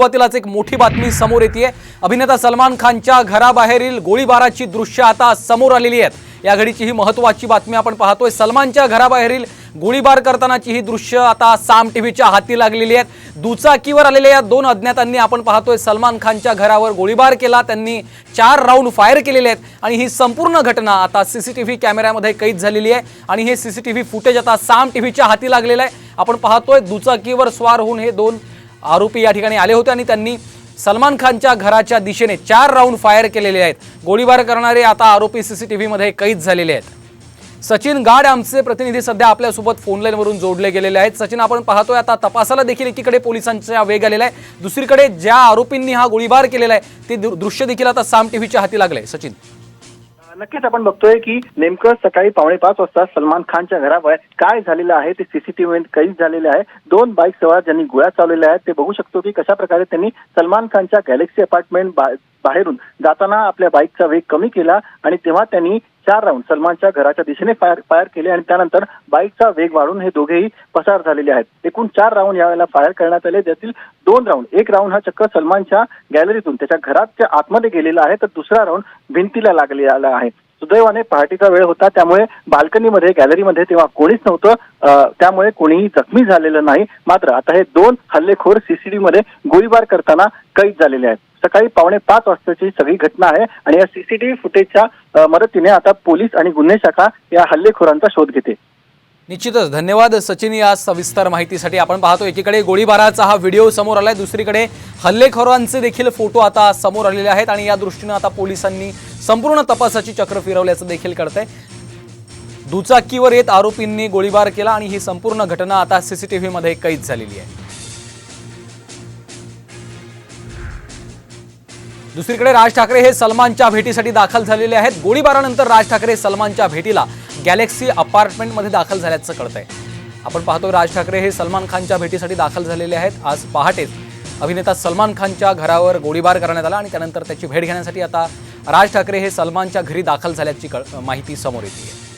सुरुवातीलाच एक मोठी बातमी समोर येते अभिनेता सलमान खानच्या घराबाहेरील गोळीबाराची दृश्य आता समोर आलेली आहेत. या घडीची ही महत्वाची बातमी आपण पाहतोय. सलमानच्या घराबाहेरील गोळीबार करतानाची ही दृश्य आता साम टीव्हीच्या हाती लागलेली आहेत. दुचाकीवर आलेल्या या दोन अज्ञातांनी आपण पाहतोय सलमान खानच्या घरावर गोळीबार केला. त्यांनी चार राऊंड फायर केलेले आहेत आणि ही संपूर्ण घटना आता सीसीटीव्ही कॅमेऱ्यामध्ये कैद झालेली आहे आणि हे सीसीटीव्ही फुटेज आता साम टीव्हीच्या हाती लागलेलं आहे. आपण पाहतोय दुचाकीवर स्वार होऊन हे दोन आरोपी या ठिकाणी आले होते आणि त्यांनी सलमान खानच्या घराच्या दिशेने चार राऊंड फायर केलेले आहेत. गोळीबार करणारे आता आरोपी सीसीटीव्हीमध्ये कैद झालेले आहेत. सचिन गाड आमचे प्रतिनिधी सध्या आपल्यासोबत फोनलाईनवरून जोडले गेलेले आहेत. सचिन आपण पाहतोय आता तपासाला देखील एकीकडे पोलिसांचा वेग आलेला आहे. दुसरीकडे ज्या आरोपींनी हा गोळीबार केलेला आहे ते दृ- दृश्य देखील आता साम टीव्हीच्या हाती लागलंय. सचिन. नक्कीच आपण बघतोय की नेमकं सकाळी पावणे पाच वाजता सलमान खानच्या घराबाहेर काय झालेलं आहे ते सीसीटीव्ही कैद झालेले आहे. दोन बाईक सवार ज्यांनी गोळ्या चालवलेल्या आहेत ते बघू शकतो की कशा प्रकारे त्यांनी सलमान खानच्या गॅलेक्सी अपार्टमेंट बाहेरून जाताना आपल्या बाईकचा वेग कमी केला आणि तेव्हा त्यांनी चार राऊंड सलमानच्या घराच्या दिशेने फायर फायर केले आणि त्यानंतर बाईकचा वेग वाढून हे दोघेही पसार झालेले आहेत. एकूण चार राऊंड यावेळेला फायर करण्यात आले. त्यातील दोन राऊंड एक राऊंड हा चक्क सलमानच्या गॅलरीतून त्याच्या घराच्या आतमध्ये गेलेला आहे. तर दुसरा राऊंड भिंतीला लागलेला आहे. सुदैवाने पहाटेचा वेळ होता. त्यामुळे बाल्कनीमध्ये गॅलरीमध्ये तेव्हा कोणीच नव्हतं. त्यामुळे कोणीही जखमी झालेलं नाही. मात्र आता हे दोन हल्लेखोर सीसीडी मध्ये गोळीबार करताना कैद झालेले आहेत. सकाळी पावणे पाच वाजताची सगळी घटना आहे आणि या सीसीटीव्ही फुटेजच्या मदतीने आता पोलीस आणि गुन्हे शाखा या हल्लेखोरांचा शोध घेते. निश्चितच. धन्यवाद सचिन या सविस्तर माहितीसाठी. आपण पाहतो एकीकडे गोळीबाराचा हा व्हिडिओ समोर आलाय. दुसरीकडे हल्लेखोरांचे देखील फोटो आता समोर आलेले आहेत आणि या दृष्टीनं आता पोलिसांनी संपूर्ण तपासाची चक्र फिरवल्याचं देखील कळतंय. दुचाकीवर येत आरोपींनी गोळीबार केला आणि ही संपूर्ण घटना आता सीसीटीव्ही मध्ये कैद झालेली आहे. दुसरीकडे राज ठाकरे हे सलमानच्या भेटीसाठी दाखल झालेले आहेत. गोळीबारानंतर राज ठाकरे सलमानच्या भेटीला गॅलेक्सी अपार्टमेंटमध्ये दाखल झाल्याचं कळतंय. आपण पाहतो राज ठाकरे हे सलमान खानच्या भेटीसाठी दाखल झालेले आहेत. आज पहाटेच अभिनेता सलमान खानच्या घरावर गोळीबार करण्यात आला आणि त्यानंतर त्याची भेट घेण्यासाठी आता राज ठाकरे हे सलमानच्या घरी दाखल झाल्याची कळ माहिती समोर येते.